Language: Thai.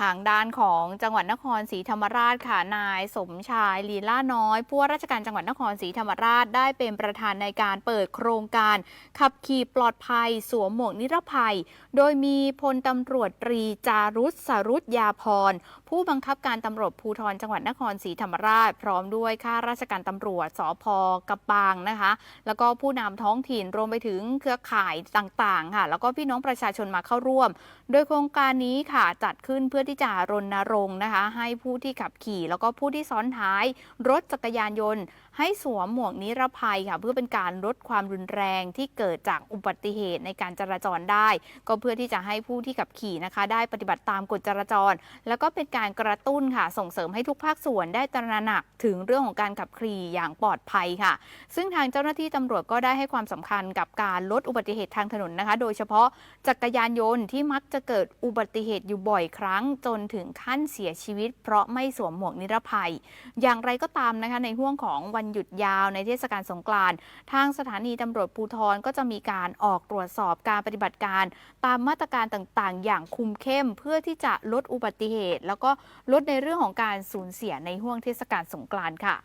ทางด้านของจังหวัดนครศรีธรรมราชค่ะนายสมชายลีล่าน้อยผู้ว่าราชการจังหวัดนครศรีธรรมราชได้เป็นประธานในการเปิดโครงการ ขับขี่ปลอดภัย สวมหมวกนิรภัย โดยมีพลตำรวจตรีจารุศสรุตยาพร ผู้บังคับการตำรวจภูธรจังหวัดนครศรีธรรมราช พร้อมด้วยข้าราชการตำรวจสพกระปางนะคะ แล้วก็ผู้นำท้องถิ่นรวมไปถึงเครือข่ายต่างๆค่ะแล้วก็พี่น้องประชาชนมาเข้าร่วม โดยโครงการนี้ค่ะจัดขึ้นเพื่อที่จะรณรงค์นะคะ ให้ผู้ที่ขับขี่ แล้วก็ผู้ที่ซ้อนท้ายรถจักรยานยนต์ ให้สวมหมวกนิรภัยค่ะ เพื่อเป็นการลดความรุนแรงที่เกิดจากอุบัติเหตุในการจราจรได้ ก็เพื่อที่จะให้ผู้ที่ขับขี่นะคะ ได้ปฏิบัติตามกฎจราจร แล้วก็เป็นการกระตุ้นค่ะ ส่งเสริมให้ทุกภาคส่วนได้ตระหนักถึงเรื่องของการขับขี่อย่างปลอดภัยค่ะ ซึ่งทางเจ้าหน้าที่ตำรวจก็ได้ให้ความสำคัญกับการลดอุบัติเหตุทางถนนนะคะ โดยเฉพาะจักรยานยนต์ที่มักจะเกิดอุบัติเหตุอยู่บ่อยครั้งจนถึงขั้นเสียชีวิต เพราะไม่สวมหมวกนิรภัย อย่างไรก็ตามนะคะในห่วงของวันหยุดยาวในเทศกาลสงกรานต์ทางสถานีตำรวจภูธรก็จะมีการออกตรวจสอบการปฏิบัติการ ตามมาตรการต่างๆ อย่างคุมเข้มเพื่อที่จะลดอุบัติเหตุ แล้วก็ลดในเรื่องของการสูญเสียในห่วงเทศกาลสงกรานต์ค่ะ